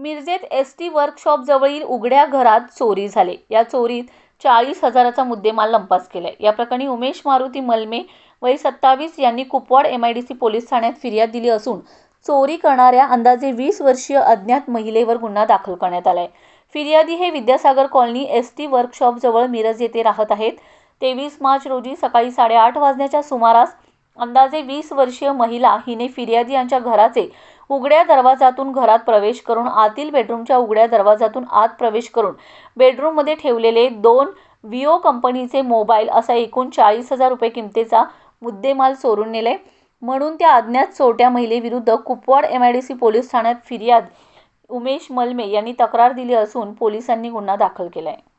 मिरजेत S T workshop जवळील उघड्या घरात चोरी झाले. या चोरीत चाळीस हजाराचा मुद्देमाल लंपास केलाय. या प्रकरणी उमेश मारुती मलमे वय सत्तावीस यांनी Kupwad M I D C police ठाण्यात फिर्याद दिली असून चोरी करणाऱ्या अंदाजे वीस वर्षीय अज्ञात महिलेवर गुन्हा दाखल करण्यात आलाय. फिर्यादी हे Vidyasagar colony S T workshop जवळ मिरज येथे राहत आहेत. तेवीस मार्च रोजी सकाळी साडेआठ वाजण्याच्या सुमारास अंदाजे वीस वर्षीय महिला हिने फिर्यादी यांच्या घराचे उघड्या दरवाजातून घरात प्रवेश करून आतील बेडरूमच्या उघड्या दरवाजातून आत प्रवेश करून बेडरूममध्ये ठेवलेले दोन विओ कंपनीचे मोबाईल असा एकूण चाळीस हजार रुपये किमतीचा मुद्देमाल चोरून नेले. म्हणून त्या अज्ञात चोरट्या महिलेविरुद्ध Kupwad M I D C police ठाण्यात फिर्याद उमेश मलमे यांनी तक्रार दिली असून पोलिसांनी गुन्हा दाखल केला आहे